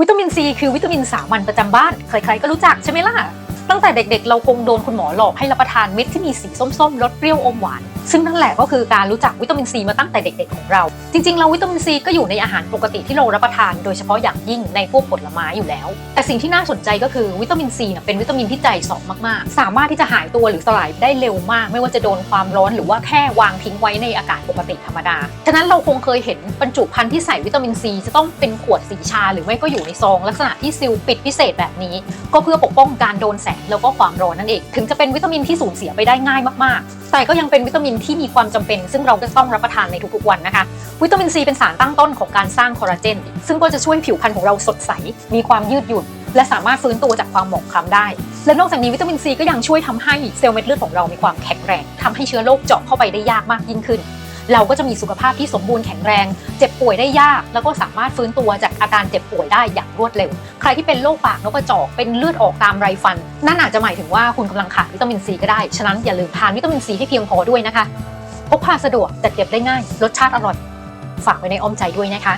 วิตามินซีคือวิตามินสามัญประจำบ้าน ใครๆก็รู้จักใช่ไหมล่ะ ตั้งแต่เด็กๆ เราคงโดนคุณหมอหลอกให้รับประทานเม็ดที่มีสีส้มๆรสเปรี้ยวอมหวาน ซึ่งนั่นแหละก็คือการรู้จักวิตามินซีมาตั้งแต่เด็กๆของเรา จริงๆเราวิตามินซีก็อยู่ในอาหารปกติที่เรารับประทาน โดยเฉพาะอย่างยิ่งในพวกผลไม้อยู่แล้ว แต่สิ่งที่น่าสนใจก็คือวิตามินซีเป็นวิตามินที่ใจสองมากๆ สามารถที่จะหายตัวหรือสลายได้เร็วมาก ไม่ว่าจะโดนความร้อนหรือว่าแค่วางทิ้งไว้ในอากาศปกติธรรมดา ฉะนั้นเราคงเคยเห็นบรรจุภัณฑ์ที่ใส่วิตามินซีจะต้องเป็นขวดสีชา หรือไม่ก็อยู่ในซอง ลักษณะที่ซีลปิดพิเศษแบบนี้ ก็เพื่อปกป้องการโดนแสงแล้วก็ความร้อนนั่นเอง ถึงจะเป็นวิตามินที่สูญเสียไปได้ง่ายมากๆ แต่ก็ยังเป็นวิตามินที่มีความจำเป็น ซึ่งเราก็ต้องรับประทานในทุกๆวันนะคะ วิตามินซีเป็นสารตั้งต้นของการสร้างคอลลาเจน ซึ่งก็จะช่วยผิวพรรณของเราสดใส มีความยืดหยุ่น และสามารถฟื้นตัวจากความหมองคล้ำได้ และนอกจากนี้วิตามินซีก็ยังช่วยทำให้เซลล์เม็ดเลือดของเรามีความแข็งแรงทำให้เชื้อโรคเจาะเข้าไปได้ยากมากยิ่งขึ้น เราก็จะมีสุขภาพที่สมบูรณ์แข็งแรง เจ็บป่วยได้ยาก แล้วก็สามารถฟื้นตัวจากอาการเจ็บป่วยได้อย่างรวดเร็ว ใครที่เป็นโรคปากนกกระจอกเป็นเลือดออกตามไรฟัน นั่นอาจจะหมายถึงว่าคุณกำลังขาดวิตามินซีก็ได้ ฉะนั้นอย่าลืมทานวิตามินซีให้เพียงพอด้วยนะคะ พกพาสะดวกจัดเก็บได้ง่าย รสชาติอร่อย ฝากไว้ในอ้อมใจด้วยนะคะ